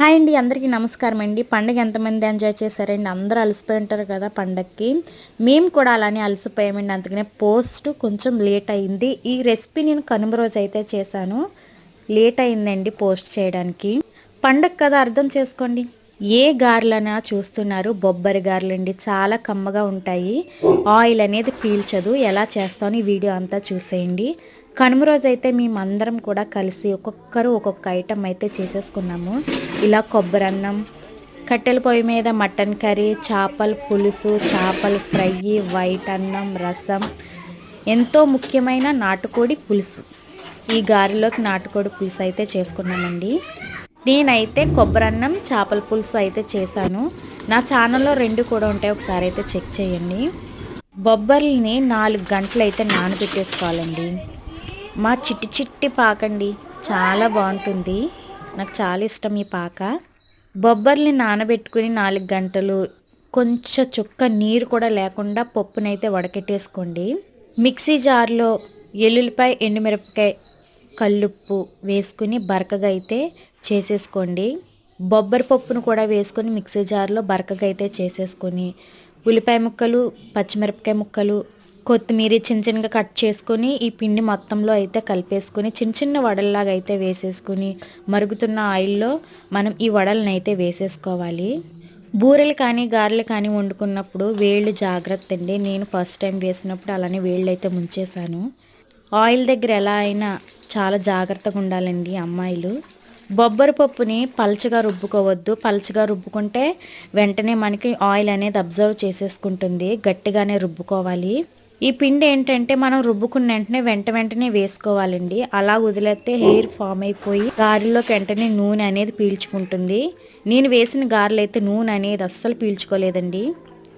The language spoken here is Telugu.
హాయ్ అండి అందరికీ నమస్కారం అండి. పండగ ఎంతమంది ఎంజాయ్ చేశారండి? అందరూ అలసిపోయి ఉంటారు కదా పండగకి మేము కూడా అలానే అలసిపోయామండి అందుకనే పోస్ట్ కొంచెం లేట్ అయింది. ఈ రెసిపీ నేను కనుమ రోజు అయితే చేశాను. లేట్ అయిందండి పోస్ట్ చేయడానికి. పండగ కదా అర్థం చేసుకోండి. ఏ గారెలనా చూస్తున్నారు బొబ్బరి గారెలండి చాలా కమ్మగా ఉంటాయి. ఆయిల్ అనేది పీల్చదు. ఎలా చేస్తాను ఈ వీడియో అంతా చూసేయండి. కనుమ రోజు అయితే మేమందరం కూడా కలిసి ఒక్కొక్కరు ఒక్కొక్క ఐటెం అయితే చేసేసుకున్నాము. ఇలా కొబ్బరి అన్నం కట్టెల పొయ్యి మీద మటన్ కర్రీ చేపల పులుసు చేపల ఫ్రై వైట్ అన్నం రసం ఎంతో ముఖ్యమైన నాటుకోడి పులుసు. ఈ గారెలోకి నాటుకోడి పులుసు అయితే చేసుకున్నామండి. నేనైతే కొబ్బరన్నం చేపల పులుసు అయితే చేశాను. నా ఛానల్లో రెండు కూడా ఉంటాయి ఒకసారి అయితే చెక్ చేయండి. బొబ్బర్లని నాలుగు గంటలు అయితే నానబెట్టేసుకోవాలండి. మా చిట్టి చిట్టి పాకండి చాలా బాగుంటుంది. నాకు చాలా ఇష్టం ఈ పాక. బొబ్బర్ని నానబెట్టుకుని నాలుగు గంటలు కొంచెం చుక్క నీరు కూడా లేకుండా పప్పునైతే వడకెట్టేసుకోండి. మిక్సీ జార్లో ఎల్లుల్లిపాయ ఎండుమిరపకాయ కల్లుప్పు వేసుకుని బరకగా అయితే చేసేసుకోండి. బొబ్బరి పప్పును కూడా వేసుకొని మిక్సీ జార్లో బరకగా అయితే చేసేసుకొని ఉల్లిపాయ ముక్కలు పచ్చిమిరపకాయ ముక్కలు కొత్తిమీర చిన్న చిన్నగా కట్ చేసుకొని ఈ పిండి మొత్తంలో అయితే కలిపేసుకొని చిన్న చిన్న వడల్లాగా అయితే వేసేసుకొని మరుగుతున్న ఆయిల్లో మనం ఈ వడలను అయితే వేసేసుకోవాలి. బూరెలు కానీ గారెలు కానీ వండుకున్నప్పుడు వేళ్ళు జాగ్రత్త అండి. నేను ఫస్ట్ టైం వేసినప్పుడు అలానే వేళ్ళు అయితే ముంచేశాను. ఆయిల్ దగ్గర ఎలా అయినా చాలా జాగ్రత్తగా ఉండాలండి అమ్మాయిలు. బొబ్బరి పప్పుని పలచగా రుబ్బుకోవద్దు. పలచగా రుబ్బుకుంటే వెంటనే మనకి ఆయిల్ అనేది అబ్జర్వ్ చేసేసుకుంటుంది. గట్టిగానే రుబ్బుకోవాలి. ఈ పిండి ఏంటంటే మనం రుబ్బుకున్న వెంటనే వెంట వెంటనే వేసుకోవాలండి. అలా వదిలేస్తే హెయిర్ ఫామ్ అయిపోయి గారెలోకి వెంటనే నూనె అనేది పీల్చుకుంటుంది. నేను వేసిన గారెలు అయితే నూనె అనేది అస్సలు పీల్చుకోలేదండి.